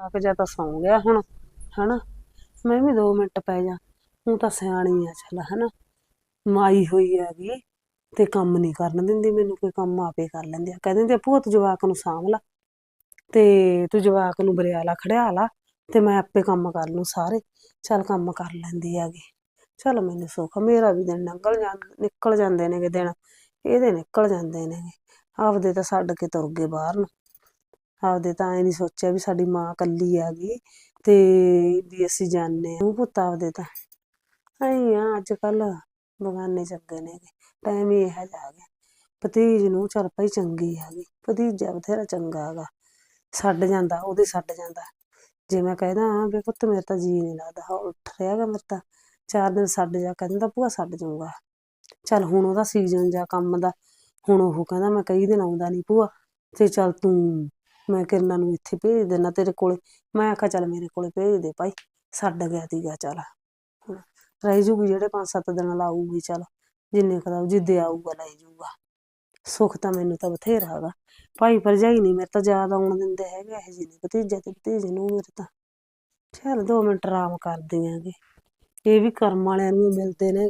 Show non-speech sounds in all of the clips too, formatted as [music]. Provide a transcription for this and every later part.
ਆਕ ਜਾ ਤਾਂ ਸੌਂ ਗਿਆ ਹੁਣ, ਹਨਾ? ਮੈਂ ਵੀ 2 ਮਿੰਟ ਪੈ ਜਾ। ਹੁਣ ਤਾਂ ਸਿਆਣੀ ਆ, ਚੱਲ, ਹਨਾ? ਮਾਈ ਹੋਈ ਹੈਗੀ ਤੇ ਕੰਮ ਨਹੀਂ ਕਰਨ ਦਿੰਦੀ ਮੈਨੂੰ, ਕੋਈ ਕੰਮ ਆਪੇ ਕਰ ਲੈਂਦੀ ਆ। ਕਹਿ ਦਿੰਦੀ ਆ, ਭੂਆ ਜਵਾਕ ਨੂੰ ਸਾਂਭ ਲਾ ਤੇ ਤੂੰ ਜਵਾਕ ਨੂੰ ਬਰਿਆਲਾ ਖੜਿਆ ਲਾ ਤੇ ਮੈਂ ਆਪੇ ਕੰਮ ਕਰ ਲੂੰ ਸਾਰੇ। ਚੱਲ, ਕੰਮ ਕਰ ਲੈਂਦੀ ਹੈਗੀ। ਚੱਲ, ਮੈਨੂੰ ਸੁੱਖ, ਮੇਰਾ ਵੀ ਦਿਨ ਨਿਕਲ ਜਾਂ, ਨਿਕਲ ਜਾਂਦੇ ਨੇਗੇ ਦਿਨ। ਇਹਦੇ ਨਿਕਲ ਜਾਂਦੇ ਨੇਗੇ। ਆਪਦੇ ਤਾਂ ਛੱਡ ਕੇ ਤੁਰ ਗਏ ਬਾਹਰ ਨੂੰ। ਆਪਦੇ ਤਾਂ ਐ ਨਹੀਂ ਸੋਚਿਆ ਵੀ ਸਾਡੀ ਮਾਂ ਕੱਲੀ ਗਈ ਤੇ ਵੀ ਅਸੀਂ ਜਾਣਦੇ ਹਾਂ। ਉਹ ਪੁੱਤ ਆਪਦੇ ਤਾਂ ਐਂ ਆ ਅੱਜ ਕੱਲ ਬਗਾਨੇ ਚੱਗੇ ਨੇਗੇ ਟਾਈਮ ਹੀ ਇਹੋ ਜਿਹਾ ਆ ਗਿਆ। ਭਤੀਜ ਨੂੰ ਚੱਲ ਪਈ ਚੰਗੀ ਹੈਗੀ, ਭਤੀਜਾ ਬਥੇਰਾ ਚੰਗਾ ਹੈਗਾ, ਛੱਡ ਜਾਂਦਾ, ਉਹਦੇ ਛੱਡ ਜਾਂਦਾ। ਜੇ ਮੈਂ ਕਹਿਦਾ ਵੀ ਪੁੱਤ ਮੇਰੇ ਤਾਂ ਜੀ ਨਹੀਂ ਲੱਗਦਾ ਉੱਠ ਰਿਹਾ ਗਾ ਮੇਰੇ ਤਾਂ, ਚਾਰ ਦਿਨ ਛੱਡ ਜਾ, ਕਹਿੰਦਾ ਭੂਆ ਛੱਡ ਜਾਊਗਾ। ਚੱਲ ਹੁਣ ਉਹਦਾ ਸੀਜ਼ਨ ਜਾ ਕੰਮ ਦਾ, ਹੁਣ ਉਹ ਕਹਿੰਦਾ ਮੈਂ ਕਈ ਦਿਨ ਆਉਂਦਾ ਨਹੀਂ ਭੂਆ, ਤੇ ਚੱਲ ਤੂੰ ਮੈਂ ਕਿਰਨਾਂ ਨੂੰ ਇੱਥੇ ਭੇਜ ਦੇਣਾ ਤੇਰੇ ਕੋਲੇ। ਮੈਂ ਆਖਿਆ, ਚੱਲ ਮੇਰੇ ਕੋਲੇ ਭੇਜ ਦੇ ਭਾਈ, ਛੱਡ ਗਿਆ ਤੀਗਾ ਚੱਲ। ਰਹਿ ਜੂਗੀ ਜਿਹੜੇ ਪੰਜ ਸੱਤ ਦਿਨ ਲਾਊਗੀ, ਚੱਲ। ਜਿੰਨੇ ਕਦਾ ਜਿੱਦੇ ਆਊਗਾ, ਲੈ ਜੂਗਾ। ਸੁੱਖ ਤਾਂ ਮੈਨੂੰ ਤਾਂ ਬਥੇਰਾ ਹੈਗਾ। ਭਾਈ, ਭਰਜਾਈ ਨਹੀਂ ਮੇਰੇ ਤਾਂ ਜ਼ਿਆਦਾ ਆਉਣ ਦਿੰਦੇ ਹੈਗੇ ਇਹ ਜਿਹੇ ਨੇ, ਭਤੀਜਾ ਤੇ ਭਤੀਜੇ ਨੂੰ ਮੇਰੇ ਤਾਂ। ਚੱਲ ਦੋ ਮਿੰਟ ਆਰਾਮ ਕਰਦੇ ਆਂਗੇ। ਇਹ ਵੀ ਕਰਮ ਵਾਲਿਆਂ ਨੂੰ ਮਿਲਦੇ ਨੇ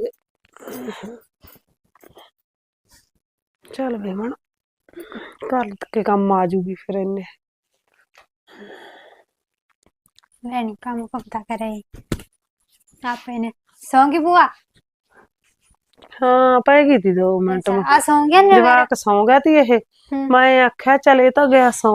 ਚੱਲ ਵੇ ਘਰ ਕੇ ਕੰਮ ਆ ਜੂਗੀ ਫਿਰ ਇਹਨੇ ਮੈਂ ਨੀ ਕੰਮ ਪੱਕਾ ਕਰੇ ਆਪੇ ਨੇ। ਸੌਂਗੀ ਬੁਆ ਹਾਂ ਪੈ ਗਈ ਤੀ 2 ਮਿੰਟ ਆ ਸੌਂਗਿਆ ਨੇ ਜਵਾਕ ਸੌਂ ਗਿਆ ਤੀ ਇਹ। ਮੈਂ ਆਖਿਆ ਚੱਲ ਤਾਂ ਗਿਆ ਸੌ।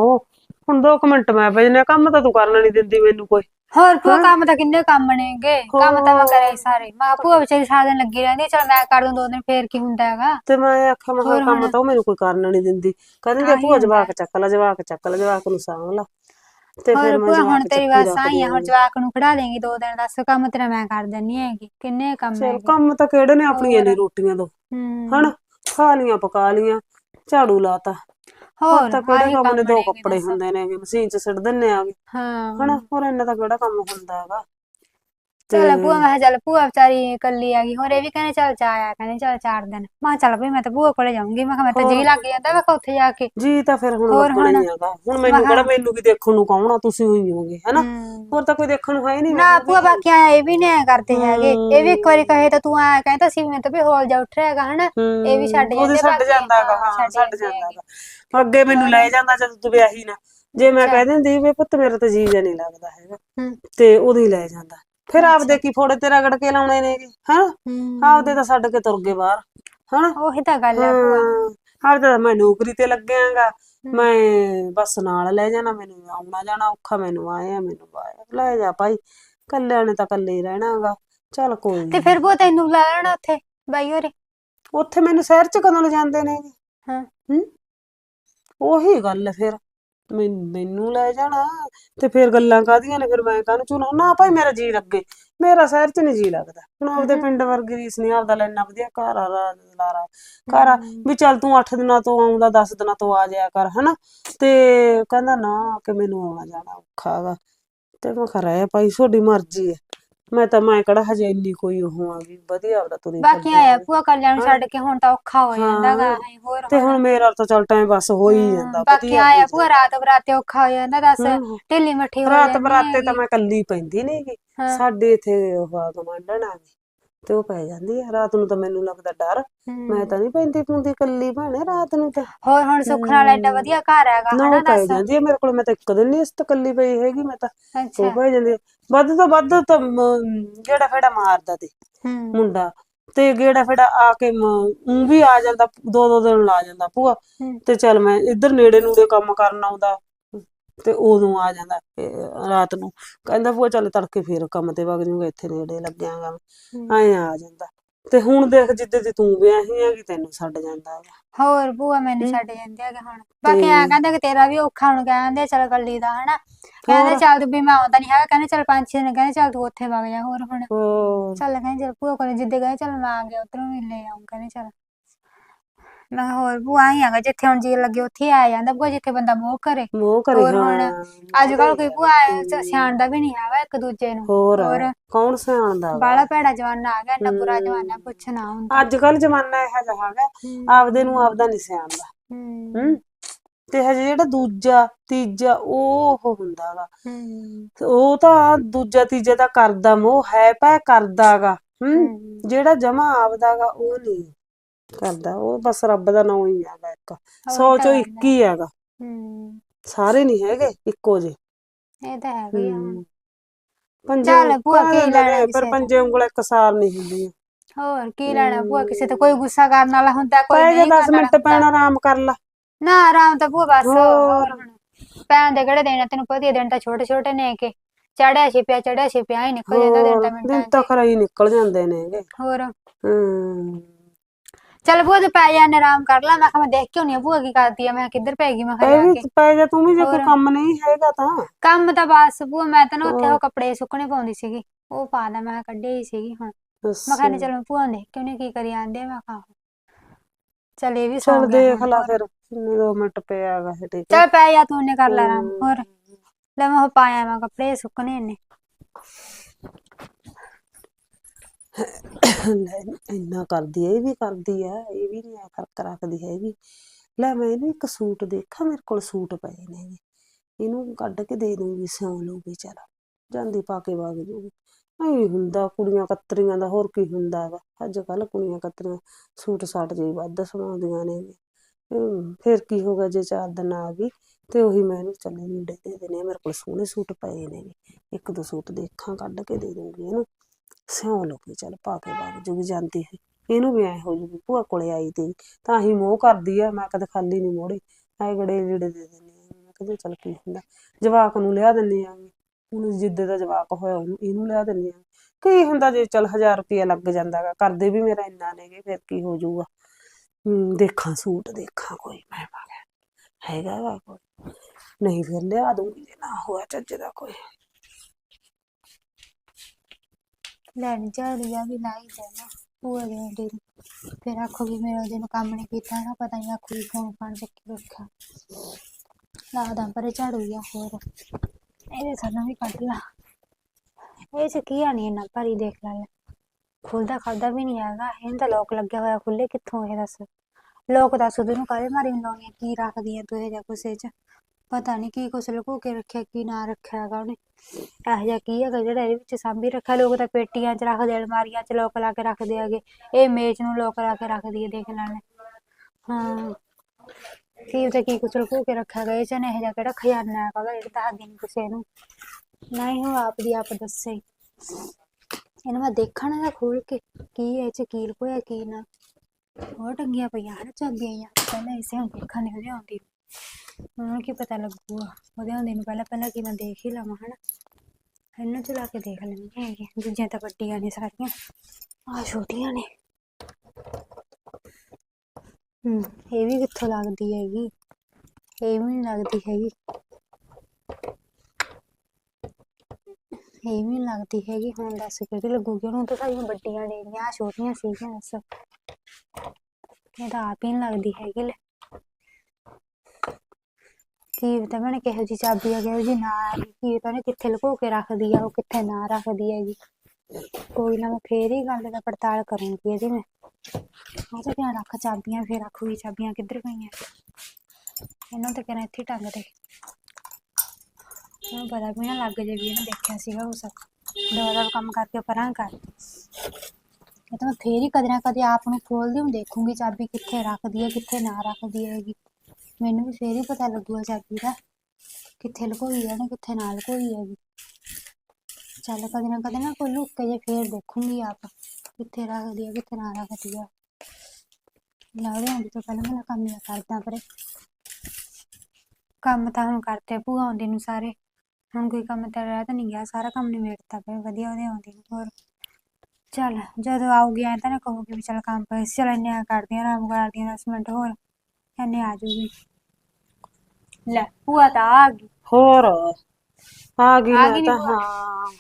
ਹੁਣ 2 ਮਿੰਟ ਮੈਂ ਭਜਨੇ ਕੰਮ ਤਾਂ ਤੂੰ ਕਰਨ ਨਹੀਂ ਦਿੰਦੀ ਮੈਨੂੰ ਕੋਈ। ਹੋਰ ਭੂਆ ਕੰਮ ਤਾਂ ਕਿੰਨੇ ਕੰਮ ਨੇਗੇ? ਕੰਮ ਤਾਂ ਮੈਂ ਕਰੇ ਸਾਰੇ। ਮੈਂ ਭੂਆ ਵਿਚਾਰੀ ਸਾਰਾ ਦਿਨ ਲੱਗੀ ਰਹਿੰਦੀ ਚਲ ਮੈਂ ਕਰ ਦੂੰ ਦੋ ਦਿਨ ਫੇਰ ਕੀ ਹੁੰਦਾ ਹੈਗਾ? ਤੇ ਮੈਂ ਆਖਿਆ ਮੈਂ ਕਿਹਾ ਹੋਰ ਕੰਮ ਹੁਣ? ਤਾਂ ਉਹ ਮੈਨੂੰ ਕੋਈ ਕਰਨ ਨਹੀਂ ਦਿੰਦੀ। ਕਹਿੰਦੀ ਭੂਆ ਹੁੰਦਾ। ਜਵਾਕ ਚੱਕ ਲੈ ਜਵਾਕ ਚੱਕ ਲੈ ਜਵਾਕ ਨੂੰ ਸਾਂਭ ਲਾ। ਤੇ ਫਿਰ ਹੋਰ ਮੈਂ ਭੂਆ ਹੁਣ ਜਵਾਕ ਤੇਰੀ ਚੱਕੀ ਆਈ ਆ ਹੁਣ ਰੱਖਦੀ ਜਵਾਕ ਨੂੰ ਖੜਾ ਦੇਂਗੀ ਦੋ ਦਿਨ ਦੱਸ ਕੰਮ ਤੇਰਾ ਮੈਂ ਕਰ ਦਿੰਨੀ ਹੈਗੀ। ਕਿੰਨੇ ਕੰਮ ਚਲ ਹੈਗੇ? ਕੰਮ ਤਾਂ ਕਿਹੜੇ ਨੇ ਆਪਣੀਆਂ। ਨੇ ਰੋਟੀਆਂ ਤੋਂ। ਹੂੰ। ਹਣ ਖਾ ਲੀਆਂ ਪਕਾ ਲੀਆਂ ਝਾੜੂ ਲਾਤਾ। ਹੋਰ ਤਾਂ ਕਿਹੜੇ ਕੰਮ ਨੇ ਦੋ ਕੱਪੜੇ। ਹੁੰਦੇ ਨੇ ਮਸ਼ੀਨ 'ਚ ਸਿੱਟ ਦਿੰਨੇ ਆਗੇ ਹਾਂ। ਹਨਾ ਹੋਰ ਇੰਨਾ ਤਾਂ ਕਿਹੜਾ ਕੰਮ ਹੁੰਦਾ ਹੈਗਾ। ਚਲ ਭੂਆ ਮੈਂ ਚੱਲ ਭੂਆ ਵਿਚਾਰੀ ਇਕੱਲੀ ਆ ਗਈ ਹੋਰ ਇਹ ਵੀ ਕਹਿੰਦੇ ਚੱਲ ਜਾ ਆਇਆ ਕਹਿੰਦੇ ਚੱਲ ਚਾਰ ਦਿਨ। ਮੈਂ ਚੱਲ ਭਈ ਮੈਂ ਤਾਂ ਭੂਆ ਕੋਲੇ ਜਾਊਂਗੀ ਮੈਂ ਕਿਹਾ ਮੈਂ ਤਾਂ ਜੀ। ਲੱਗ ਜਾਂਦਾ ਮੈਂ ਕਿਹਾ ਉੱਥੇ ਜਾ ਕੇ। ਜੀ ਤਾਂ ਫਿਰ ਹੁਣ ਹੋਰ ਲੱਗਣਾ ਹੀ ਹੁਣ? ਹੈਗਾ। ਹੁਣ ਮੈਨੂੰ ਕਿਹੜਾ ਮੈਨੂੰ ਵੀ ਦੇਖਣ ਨੂੰ ਕੌਣ ਆ ਤੁਸੀਂ ਹੋਈ ਹੋਗੇ ਹਨਾ। ਹੋਰ ਤਾਂ ਕੋਈ ਦੇਖਣ ਨੂੰ ਹੈ ਨਹੀਂ ਨਾ ਭੂਆ ਬਾਕੀ ਆਇਆ ਇਹ ਵੀ ਨਹੀਂ ਐ ਕਰਦੇ ਹੈਗੇ। ਇਹ ਵੀ ਇੱਕ ਵਾਰੀ ਕਹੇ ਤਾਂ ਤੂੰ ਆਇਆ ਕਹਿੰਦਾ ਸੀ ਮੈਂ ਤਾਂ ਵੀ ਹੋਲ ਜਾ ਉੱਠ ਰਿਹਾ ਹੈਗਾ ਹਨਾ? ਇਹ ਵੀ ਛੱਡ ਜਾਂਦੇ ਛੱਡ ਜਾਂਦਾ ਹੈਗਾ ਹਾਂ, ਛੱਡ ਜਾਂਦੇ ਜਾਂਦਾ ਅੱਗੇ ਮੈਨੂੰ ਲੈ ਜਾਂਦਾ ਜਦੋਂ ਤੂੰ ਵਿਆਹੀ ਨਾ। ਜੇ ਮੈਂ ਕਹਿ ਦਿੰਦੀ ਵੀ ਪੁੱਤ ਮੇਰਾ ਤਾਂ ਜੀ ਨਹੀਂ ਲੱਗਦਾ ਹੈਗਾ। ਤੇ ਉਹਦੇ ਹੀ ਲੈ ਜਾਂਦਾ। ਫਿਰ ਆਪਦੇ ਕੀ ਫੋੜੇ ਤੇ ਰਗੜ ਕੇ ਲਾਉਣੇ ਨੇਗੇ ਹਾਂ? ਆਪਦੇ ਤਾਂ ਛੱਡ ਕੇ ਤੁਰ ਗਏ ਬਾਹਰ ਹਨਾ ਉਹੀ ਤਾਂ ਗੱਲ ਹੈ ਭੂਆ। ਆਪਦੇ ਤਾਂ ਮੈਂ ਨੌਕਰੀ ਤੇ ਲੱਗਿਆਗਾ ਮੈਂ ਬਸ ਨਾਲ ਲੈ ਜਾਣਾ ਮੈਨੂੰ ਆਉਣਾ ਜਾਣਾ ਔਖਾ ਮੈਨੂੰ ਆਇਆ ਮੈਨੂੰ ਆਇਆ। ਲੈ ਜਾ ਭਾਈ ਕੱਲਿਆਂ ਨੇ ਤਾਂ ਕੱਲੇ ਹੀ ਰਹਿਣਾਗਾ ਚੱਲ ਕੋਈ ਤੇ ਨੀ। ਫਿਰ ਭੂਆ ਤੈਨੂੰ ਬੁਲਾ ਲੈਣਾ ਉੱਥੇ ਬਾਈ ਹੋਰੇ? ਉੱਥੇ ਮੈਨੂੰ ਸ਼ਹਿਰ ਚ ਕਦੋਂ ਲਿਜਾਂਦੇ ਨੇ ਹਾਂ। ਹੂੰ? ਉਹੀ ਗੱਲ ਫਿਰ। ਮੈਨ- ਮੈਨੂੰ ਲੈ ਜਾਣਾ ਤੇ ਫਿਰ ਗੱਲਾਂ ਕਾਦੀਆਂ ਨੇ? ਫਿਰ ਮੈਂ ਕਾਹਨੂੰ ਚੁਣਾ? ਨਾ ਭਾਈ ਮੇਰਾ ਜੀ ਲੱਗੇ। ਮੇਰਾ ਸ਼ਹਿਰ ਚ ਨਹੀਂ ਜੀ ਲੱਗਦਾ। ਹੁਣ ਆਪਦੇ ਪਿੰਡ ਵਰਗੀ ਰੀਸ ਨਹੀਂ ਆਪਦਾ ਲੈਣਾ ਵਧੀਆ। ਘਰ ਆ ਰਾਤ ਲਾਰਾ ਘਰ ਆ ਵੀ ਚੱਲ ਤੂੰ 8 ਦਿਨਾਂ ਤੋਂ ਆਉਂਦਾ 10 ਦਿਨਾਂ ਤੋਂ ਆ ਜਾਇਆ ਕਰ ਹਨਾ? ਤੇ ਕਹਿੰਦਾ ਨਾ ਕਿ ਮੈਨੂੰ ਆਉਣਾ ਜਾਣਾ ਔਖਾ ਗਾ। ਤੇ ਮੈਂ ਕਿਹਾ ਰਹਿ ਭਾਈ ਤੁਹਾਡੀ ਮਰਜ਼ੀ ਹੈ ਮੈਂ ਤਾਂ ਮੈਂ ਕਿਹੜਾ ਹਜੇ ਇੰਨੀ ਕੋਈ ਉਹ ਆ ਵੀ ਵਧੀਆ ਆਪਦਾ ਤੁਰੀ ਬਾਕੀ ਫਿਰਦੀ ਆਇਆ ਆ। ਭੂਆ ਕੱਲਿਆਂ ਨੂੰ ਛੱਡ ਕੇ ਹੁਣ ਤਾਂ ਔਖਾ ਹੋ ਜਾਂਦਾਗਾ ਹਾਂ। ਹੋਰ ਤੇ ਹੁਣ ਮੇਰਾ ਤਾਂ ਚੱਲ ਟਾਈਮ ਬਸ ਹੋ ਹੀ ਜਾਂਦਾ ਬਾਕੀ ਵਧੀਆ ਆਇਆ ਭੂਆ ਰਾਤ ਬਰਾਤੇ ਔਖਾ ਹੋ ਜਾਂਦਾ ਦੱਸ ਹਮ। ਢਿੱਲੀ ਮੱਠੀ ਹੋ ਰਾਤ ਜਾਂਦੀ ਬਰਾਤੇ ਤਾਂ ਹੈਗੀ। ਮੈਂ ਕੱਲੀ ਪੈਂਦੀ ਨਹੀਂਗੀ ਹਾਂ। ਸਾਡੇ ਇੱਥੇ ਉਹ ਆ ਗਵਾਂਢਣ ਆ ਗਈ ਤੇ ਉਹ ਪੈ ਜਾਂਦੀ ਆ। ਰਾਤ ਨੂੰ ਤਾਂ ਮੈਨੂੰ ਲੱਗਦਾ ਡਰ। ਮੈਂ ਤਾਂ ਨਹੀਂ ਪੈਂਦੀ ਪੁੰਦੀ ਕੱਲੀ ਭੈਣੇ ਰਾਤ ਨੂੰ ਤਾਂ। ਹੋਰ ਹੁਣ ਸੁੱਖ ਨਾਲ ਐਡਾ ਵਧੀਆ ਘਰ ਹੈਗਾ ਨਾ ਹਨਾ ਉਹ ਪੈ ਜਾਂਦੀ ਆ ਮੇਰੇ ਕੋਲ। ਮੈਂ ਤਾਂ ਇੱਕ ਦਿਨ ਨਹੀਂ ਇਸ ਤੋਂ ਕੱਲੀ ਪਈ ਹੈਗੀ ਮੈਂ ਤਾਂ ਉਹ ਪੈ ਜਾਂਦੀ ਆ। ਵੱਧ ਤੋਂ ਵੱਧ ਤਾਂ ਮ- ਗੇੜਾ ਫੇੜਾ ਮਾਰਦਾ ਤੇ ਹੂੰ। ਮੁੰਡਾ। ਤੇ ਗੇੜਾ ਫੇੜਾ ਆ ਕੇ ਉਹ ਵੀ ਆ ਜਾਂਦਾ ਦੋ ਦੋ ਦਿਨ ਲਾ ਜਾਂਦਾ ਭੂਆ। ਹੂੰ। ਤੇ ਚੱਲ ਮੈਂ ਇੱਧਰ ਨੇੜੇ ਨੂੜੇ ਕੰਮ ਕਰਨ ਆਉਂਦਾ। ਤੇ ਉਦੋਂ ਆ ਜਾਂਦਾ ਰਾਤ ਨੂੰ। ਕਹਿੰਦਾ ਭੂਆ ਚੱਲ ਤੜਕੇ ਫੇਰ ਕੰਮ ਤੇ ਵਗ ਜੂਗਾ ਇੱਥੇ ਨੇੜੇ ਲੱਗਿਆਗਾ ਐਂ ਆ ਜਾਂਦਾ। ਤੇ ਹੁਣ ਦੇਖ ਜਿੱਦੇ ਦੀ ਤੂੰ ਵਿਆਹੀ ਹੈਗੀ ਤੈਨੂੰ ਛੱਡ ਜਾਂਦਾ ਹੈਗਾ। ਹੋਰ ਭੂਆ ਮੈਨੂੰ ਛੱਡ ਜਾਂਦੇ ਹੈਗੇ ਹੁਣ। ਬਾਕੀ ਆ ਕਹਿੰਦੇ ਕਿ ਤੇਰਾ ਵੀ ਔਖਾ ਹੁਣ ਕਹਿੰਦੇ ਚੱਲ ਕੱਲੀ ਦਾ ਹਨਾ। ਕਹਿੰਦੇ ਚੱਲ ਤੂੰ ਵੀ ਮੈਂ ਆਉਂਦਾ ਨਹੀਂ ਹੈਗਾ ਕਹਿੰਦੇ ਚੱਲ ਪੰਜ ਛੇ ਦਿਨ ਕਹਿੰਦੇ ਚੱਲ ਤੂੰ ਉੱਥੇ ਵਗ ਜਾ ਹੋਰ ਹੁਣ। ਹੋਰ? ਚੱਲ ਕਹਿੰਦੇ ਚੱਲ ਭੂਆ ਕੋਲ ਜਿੱਦੇ ਗਏ ਚੱਲ ਮੈਂ ਆ ਗਿਆ ਉਧਰੋਂ ਵੀ ਲੈ ਆਉਂ ਕਹਿੰਦੇ ਚੱਲ। ਮੈਂ ਕਿਹਾ ਹੋਰ ਭੂਆ ਹੀ ਹੈਗਾ ਜਿੱਥੇ ਹੁਣ ਜੀ ਲੱਗੇ ਉੱਥੇ ਆ ਜਾਂਦਾ ਭੂਆ ਜਿੱਥੇ ਬੰਦਾ ਮੋਹ ਕਰੇ। ਮੋਹ ਕਰੇ ਹੋਰ ਹੁਣ ਹਾਂ। ਅੱਜ ਕੱਲ ਕੋਈ ਭੂਆ ਸ- ਸਿਆਣਦਾ ਵੀ ਨਹੀਂ ਹੈਗਾ ਇੱਕ ਦੂਜੇ ਨੂੰ। ਹੋਰ ਕੌਣ ਸਿਆਣਦਾ ਵਾ? ਬਾਲਾ ਭੈੜਾ ਜਮਾਨਾ ਆ ਗਿਆ ਇੰਨਾ ਬੁਰਾ ਜਮਾਨਾ ਪੁੱਛਣਾ ਹੁੰਦਾ ਅੱਜ ਕੱਲ ਜ਼ਮਾਨਾ ਇਹੋ ਜਿਹਾ ਹੈਗਾ ਆਪਦੇ ਨੂੰ ਆਪਦਾ ਨਹੀਂ ਸਿਆਣਦਾ ਹੂੰ। ਹੂੰ। ਤੇ ਹਜੇ ਜਿਹੜਾ ਦੂਜਾ ਤੀਜਾ ਉਹ ਉਹ ਹੁੰਦਾਗਾ ਹੂੰ। ਉਹ ਤਾਂ ਦੂਜਾ ਤੀਜਾ ਤਾਂ ਕਰਦਾ ਮੋਹ ਹੈ ਪੈ ਕਰਦਾਗਾ ਹੂੰ। ਹੂੰ। ਜਿਹੜਾ ਜਮਾ ਆਪਦਾਗਾ ਉਹ ਨਹੀਂ ਕਰਦਾ ਉਹ ਬਸ ਰੱਬ ਦਾ ਨਾਮ ਹੀ ਹੈਗਾ ਇੱਕ। ਸੌ ਤਾਂ ਚੋਂ ਗੱਲ ਇੱਕ ਹੀ ਹੈਗਾ। ਹੂੰ। ਸਾਰੇ ਨਹੀਂ ਹੈਗੇ ਇੱਕੋ ਜਿਹੇ। ਇਹ ਤਾਂ ਹੈਗਾ ਹੀ ਆ ਹੁਣ। ਹੂੰ। ਪੰਜੇ ਚੱਲ ਭੂਆ ਕਹਿ ਕੀ ਦਿੰਦੇ ਲੈਣਾ ਨੇ, ਕਿਸੇ ਪਰ ਤੋਂ। ਪੰਜੇ ਉਂਗਲਾਂ ਇੱਕ ਸਾਰ ਨਹੀਂ ਹੁੰਦੀਆਂ। ਹੋਰ ਕੀ ਲੈਣਾ ਭੂਆ ਕਿਸੇ ਤੇ? ਕੋਈ ਗੁੱਸਾ ਕਰਨ ਵਾਲਾ ਹੁੰਦਾ ਕੋਈ ਪੈ ਜਾ ਨਹੀਂ 10 ਕਰਨ ਮਿੰਟ ਵਾਲਾ ਪੈਣਾ ਆਰਾਮ ਕਰ ਲਾ। ਨਾ ਆਰਾਮ ਤਾਂ ਭੂਆ ਬਸ ਹੋਰ। ਹੋਰ। ਹੁਣ? ਪੈਣ ਦੇ ਕਿਹੜੇ ਦੇਣਾ ਤੈਨੂੰ ਪਤਾ ਹੀ ਆ, ਦਿਨ ਤਾਂ ਛੋਟੇ ਛੋਟੇ ਨੇ ਕਿ। ਚੜਿਆ ਛਿਪਿਆ ਚੜਿਆ ਛਿਪਿਆ ਹੀ ਨਿਕਲ ਜਾਂਦਾ ਦਿਨ ਤਾਂ ਦਿਨ ਮਿੰਟਾਂ ਤਾਂ ਚ। ਖਰਾ ਹੀ ਨਿਕਲ ਜਾਂਦੇ ਨੇਗੇ ਹੋਰ? ਹੂੰ। ਚੱਲ ਭੂਆ ਤੂੰ ਪੈ ਜਾ ਨੇ ਆਰਾਮ ਕਰ ਲੈ ਮੈਂ ਕਿਹਾ ਮੈਂ ਦੇਖ ਕੇ ਹੁੰਨੀ ਆ ਭੂਆ ਕੀ ਕਰਦੀ ਆ ਮੈਂ ਕਿਹਾ ਕਿੱਧਰ ਪੈ ਗਈ ਮੈਂ ਕਿਹਾ ਪੈ ਜਾ ਵੀ ਕੇ ਪੈ ਜਾ ਤੂੰ ਵੀ ਜੇ ਕੋਈ ਹੋਰ। ਕੰਮ ਨਹੀਂ ਹੈਗਾ ਤਾਂ ਕੰਮ ਤਾਂ ਬਸ ਭੂਆ ਮੈਂ ਤਾਂ ਨਾ ਉੱਥੇ ਹੋਰ। ਉਹ ਕੱਪੜੇ ਸੁੱਕਣੇ ਪਾਉਂਦੀ ਸੀਗੀ ਉਹ ਪਾ ਲੈ ਮੈਂ ਕਿਹਾ ਕੱਢੇ ਹੀ ਸੀਗੀ ਹੁਣ ਮੈਂ ਕਿਹਾ ਨਹੀਂ ਅੱਛਾ। ਚਲ ਮੈਂ ਭੂਆ ਨੂੰ ਦੇਖ ਕੇ ਉਹਨੇ ਕੀ ਕਰੀ ਆਂਦੇ ਆ ਮੈਂ ਕਿਹਾ ਚੱਲ ਇਹ ਵੀ ਚੱਲ ਸੌਂ ਗਿਆ ਦੇਖ ਹੁਣ, ਲਾ ਹੋਰ। ਫਿਰ ਕਿੰਨੇ ਦੋ ਮਿੰਟ ਪਿਆ ਹੈਗਾ ਇਹ ਠੀਕ ਚੱਲ ਪੈ ਜਾ ਤੂੰ ਉਹਨੇ ਕਰ ਲੈ ਆਰਾਮ ਹੂੰ। ਹੋਰ ਲੈ ਮੈਂ ਉਹ ਪਾਇਆ ਮੈਂ ਕੱਪੜੇ ਸੁੱਕਣੇ ਨੇ ਲੈ ਇੰਨਾ ਕਰਦੀ ਐ ਇਹ ਵੀ ਕਰਦੀ ਐ ਇਹ ਵੀ ਨਹੀਂ ਫ਼ਰਕ ਰੱਖਦੀ ਹੈਗੀ। ਲੈ ਮੈਂ ਇਹਨੂੰ ਇੱਕ ਸੂਟ ਦੇਖਾਂ, ਮੇਰੇ ਕੋਲ ਸੂਟ ਪਏ ਨੇ ਇਹਨੂੰ ਕੱਢ ਕੇ ਦੇ ਦੂੰਗੀ ਸਿਉਂ ਲਊਗੀ ਚੱਲ ਜਾਂਦੀ ਪਾ ਕੇ ਵਗ ਜੂਗੀ। ਐਂ ਹੁੰਦਾ, ਕੁੜੀਆਂ ਕਤਰੀਆਂ ਦਾ ਹੋਰ ਕੀ ਹੁੰਦਾ ਹੈਗਾ ਅੱਜ ਕੱਲ ਕੁੜੀਆਂ ਕਤਰੀਆਂ ਸੂਟ ਸਾਟ ਜਿਹੀ ਵੱਧ ਸਵਾਉਂਦੀਆਂ ਨੇ ਫਿਰ ਕੀ ਹੋਗਾ ਜੇ ਚਾਰ ਦਿਨ ਆ ਗਈ, ਤੇ ਉਹੀ ਮੈਂ ਇਹਨੂੰ ਚੱਲੇ ਲੀੜੇ ਦੇ ਦੇਣੇ ਆ। ਮੇਰੇ ਕੋਲ ਸੋਹਣੇ ਸੂਟ ਪਏ ਨੇ ਇੱਕ ਦੋ ਸੂਟ ਦੇਖਾਂ, ਕੱਢ ਕੇ ਦੇ ਦੂੰਗੀ ਇਹਨੂੰ। ਸਿਉਂ ਲੂਗੀ ਚੱਲ ਪਾ ਕੇ ਵਗ ਜੂਗੀ ਜਾਂਦੀ ਹੈ ਇਹਨੂੰ ਵੀ ਐ ਹੋ ਜੂਗੀ, ਭੂਆ ਕੋਲੇ ਆਈ ਤੇ। ਤਾਂ ਹੀ ਮੋਹ ਕਰਦੀ ਆ, ਮੈਂ ਕਦੇ ਖਾਲੀ ਨਹੀਂ ਮੋੜੀ। ਐ ਗੜੇ ਲੀੜੇ ਦੇ ਦਿੰਦੀ ਆ। ਮੈਂ ਕਹਿੰਦੀ ਚੱਲ ਕੀ ਹੁੰਦਾ। ਜਵਾਕ ਨੂੰ ਲਿਆ ਦਿੰਦੇ ਆ ਹੁਣ ਜਿੱਦੇ ਦਾ ਜਵਾਕ ਹੋਇਆ, ਉਹਨੂੰ ਇਹਨੂੰ ਲਿਆ ਦਿੰਦੇ ਆ। ਕੀ ਹੁੰਦਾ ਜੇ ਚੱਲ 1000 ਰੁਪਇਆ ਲੱਗ ਜਾਂਦਾ ਗਾ। ਕਰਦੇ ਵੀ ਮੇਰਾ ਇੰਨਾ ਨੇਗੇ ਫਿਰ ਕੀ ਹੋ ਜਾਊਗਾ ਦੇਖਾਂ ਸੂਟ, ਦੇਖਾਂ ਕੋਈ ਮੈਂ ਹੈਗਾ ਵਾ ਕੋਈ। ਨਹੀਂ ਫਿਰ ਲਿਆ ਦੂੰਗੀ ਜੇ ਨਾ ਹੋਇਆ ਚੱਜ ਦਾ ਕੋਈ। ਲੈਣ ਝਾੜੀ ਵੀ ਲਾਈ ਜਾਣਾ ਭੂਆ ਦੇ ਆਂਡੇ ਨੂੰ ਫਿਰ ਆਖੋਗੀ ਮੇਰਾ ਉਹਦੇ ਨੂੰ ਕੰਮ ਨਹੀਂ ਕੀਤਾ ਨਾ, ਪਤਾ ਨਹੀਂ ਆਖੋਗੀ ਫੋਨ ਫਾਨ ਚੱਕੀ ਰੱਖਿਆ। ਲਾਦਾ ਪਰੇ ਝਾੜੂ ਆ ਹੋਰ। ਇਹਦੇ ਸਾਨੂੰ ਵੀ ਕੱਢ ਲਾ। ਇਹ ਚ ਕੀ ਆਣੀ ਇੰਨਾ ਭਾਰੀ ਦੇਖ ਲੈ। ਲੈ ਖੁੱਲਦਾ ਖਾਦਾ ਵੀ ਨਹੀਂ ਹੈਗਾ, ਇਹਨੂੰ ਤਾਂ ਲੋਕ ਲੱਗਿਆ ਹੋਇਆ ਖੁੱਲੇ ਕਿੱਥੋਂ ਇਹ ਦੱਸ। ਲੋਕ ਦੱਸ ਉਹਦੇ ਨੂੰ ਕਾਹਦੇ ਮਾਰੀ ਲਾਉਣੀ ਕੀ ਰੱਖਦੀ ਆ ਤੂੰ ਇਹ ਜਾਂ ਕੁਛ ਚ? ਪਤਾ ਨਹੀਂ ਕੀ ਕੁਛ ਲੁਕੋ ਕੇ ਰੱਖਿਆ, ਕੀ ਨਾ ਰੱਖਿਆ ਹੈਗਾ ਉਹਨੇ। ਇਹੋ ਜਿਹਾ ਕੀ ਹੈਗਾ ਜਿਹੜਾ ਇਹਦੇ ਵਿੱਚ ਸਾਂਭੀ ਰੱਖਿਆ, ਲੋਕ ਤਾਂ ਪੇਟੀਆਂ 'ਚ ਰੱਖਦੇ ਅਲਮਾਰੀਆਂ 'ਚ ਲੋਕ ਲਾ ਕੇ ਰੱਖਦੇ ਹੈਗੇ। ਇਹ ਮੇਜ਼ ਨੂੰ ਲੋਕ ਲਾ ਕੇ ਰੱਖਦੀ ਹੈ, ਦੇਖ ਲੈਣੇ। ਹਾਂ। ਕੀ ਤੇ ਕੀ ਕੁਛ ਲੁਕੋ ਕੇ ਰੱਖਿਆ ਗਿਆ ਇਹ 'ਚ ਨੇ ਇਹੋ ਜਿਹਾ ਕਿਹੜਾ ਖਜ਼ਾਨਾ ਹੈਗਾ ਜਿਹੜਾ ਦੱਸਦੀ ਨਹੀਂ ਕਿਸੇ ਨੂੰ। ਨਹੀਂ ਉਹ ਆਪ ਦੀ ਆਪ ਦੱਸੇ। ਇਹਨੂੰ ਮੈਂ ਦੇਖਣਾ ਦਾ ਖੋਲ ਕੇ, ਕੀ ਹੈ ਇਹ 'ਚ, ਕੀ ਲੁਕੋਇਆ, ਕੀ ਨਾ। ਹੋਰ ਟੰਗੀਆਂ ਪਈਆਂ, ਹਨ, ਚਾਬੀਆਂ ਪਹਿਲਾਂ ਇਸੇ ਹੁਣ ਦੇਖਣ ਨਹੀਂ ਆਉਂਦੀ ਉਹਨਾਂ ਨੂੰ ਕੀ ਪਤਾ ਲੱਗੂਗਾ ਉਹਦੇ ਆਉਂਦੇ ਨੂੰ ਪਹਿਲਾਂ ਪਹਿਲਾਂ ਕਿ ਮੈਂ ਦੇਖ ਹੀ ਲਵਾਂ, ਹਨਾ। ਇਹਨਾਂ ਚਲਾ ਕੇ ਦੇਖ ਲੈਂਦੀ ਹੈਗੀ। ਦੂਜੀਆਂ ਤਾਂ ਵੱਡੀਆਂ ਨੇ ਸਾਰੀਆਂ। ਆਹ ਛੋਟੀਆਂ ਨੇ। ਹੂੰ, ਇਹ ਵੀ ਕਿੱਥੋਂ ਲੱਗਦੀ ਹੈਗੀ? ਇਹ ਵੀ ਨਹੀਂ ਲੱਗਦੀ ਹੈਗੀ। ਇਹ ਵੀ ਨਹੀਂ ਲੱਗਦੀ ਹੈਗੀ। ਹੁਣ ਦੱਸ ਕਿਹੜੀ ਲੱਗੂਗੀ? ਉਹਨੂੰ ਤਾਂ ਸਾਰੀਆਂ ਵੱਡੀਆਂ ਨੇ। ਆਹ ਛੋਟੀਆਂ ਸੀਗੀਆਂ, ਦੱਸ। ਇਹ ਤਾਂ ਆਪ ਹੀ ਨਹੀਂ ਲੱਗਦੀ ਹੈਗੀ ਲੈ। ਕੀ ਪਤਾ ਮੈਨੇ ਕਿਹੋ ਜੀ ਚਾਬੀ ਆ, ਕਿਹੋ ਜੀ ਨਾ ਆ ਕੀ ਪਤਾ ਉਹਨੇ ਕਿੱਥੇ ਲੁਕੋ ਕੇ ਰੱਖਦੀ ਆ, ਉਹ ਕਿੱਥੇ ਨਾ ਰੱਖਦੀ ਹੈਗੀ। ਕੋਈ ਨਾ ਮੈਂ ਫੇਰ ਹੀ ਗੱਲ ਦਾ ਪੜਤਾਲ ਕਰੂੰਗੀ ਇਹਦੀ ਮੈਂ। ਉਹ ਤਾਂ ਧਿਆਨ ਰੱਖ ਚਾਬੀਆਂ, ਫੇਰ ਰੱਖੂਗੀ ਚਾਬੀਆਂ ਕਿੱਧਰ ਗਈਆਂ ਇਹਨਾਂ ਤੇ ਕਹਿਣਾ ਇੱਥੇ ਟੰਗ ਦੇ। ਉਹਨੂੰ ਪਤਾ ਵੀ ਨਾ ਲੱਗ ਜੇ ਵੀ ਇਹਨੇ ਦੇਖਿਆ ਸੀਗਾ ਉਹ ਸਭ ਦਵਾ ਦਵਾ ਕੰਮ ਕਰਕੇ ਪਰਾਂ ਕਰ। ਇਹ ਤਾਂ ਮੈਂ ਫੇਰ ਹੀ ਕਦੇ ਨਾ ਕਦੇ ਆਪ ਨੂੰ ਖੋਲਦੀ ਹੂੰ ਦੇਖੂੰਗੀ ਚਾਬੀ ਕਿੱਥੇ ਰੱਖਦੀ ਹੈ ਕਿੱਥੇ ਨਾ ਰੱਖਦੀ ਹੈਗੀ। ਮੈਨੂੰ ਵੀ ਫੇਰ ਹੀ ਪਤਾ ਲੱਗੂਗਾ ਚਾਬੀ ਦਾ, ਕਿੱਥੇ ਲੁਕੋਈ ਹੈ ਨਾ, ਕਿੱਥੇ ਨਾ ਲੁਕੋਈ ਹੈਗੀ। ਚੱਲ ਕਦੇ ਨਾ ਕਦੇ ਨਾ ਕੋਈ ਲੁੱਕ ਕੇ ਜੇ ਫੇਰ ਦੇਖੂੰਗੀ ਆਪ, ਕਿੱਥੇ ਰੱਖਦੀ ਹੈ ਕਿੱਥੇ ਨਾ ਰੱਖਦੀ ਹੈ ਲਾਉਦੇ ਆਉਂਦੀ ਤੋਂ ਪਹਿਲਾਂ ਮੈਂ ਕੰਮ ਹੀ ਕਰਦਾ ਪਰੇ। ਕੰਮ ਤਾਂ ਹੁਣ ਕਰਤੇ ਭੂਆ ਆਉਂਦੀ ਨੂੰ ਸਾਰੇ, ਹੁਣ ਕੋਈ ਕੰਮ ਤਾਂ ਰਹਿ ਤਾਂ ਨਹੀਂ ਗਿਆ, ਸਾਰਾ ਕੰਮ ਨਿਬੇੜਤਾ ਪਿਆ, ਵਧੀਆ ਉਹਦੇ ਆਉਂਦੀ ਨੂੰ, ਹੋਰ। ਚੱਲ ਜਦੋਂ ਆਊਗੀ ਐ ਤਾਂ ਨਾ ਕਹੂਗੀ ਵੀ ਚੱਲ ਕੰਮ ਪਏ ਚੱਲ ਇੰਨੇ ਕਰਦੀਆਂ ਆਰਾਮ ਕਰਦੀਆਂ 10 ਮਿੰਟ ਹੋਰ। ਇੰਨੇ ਆ ਜੂਗੀ ਲੈ ਭੂਆ ਤਾਂ ਆ ਗਈ। ਹੋਰ ਆ ਗਈ ਆ ਮੈਂ ਗਈ ਨੀ ਤਾਂ ਭੂਆ? ਹਾਂ।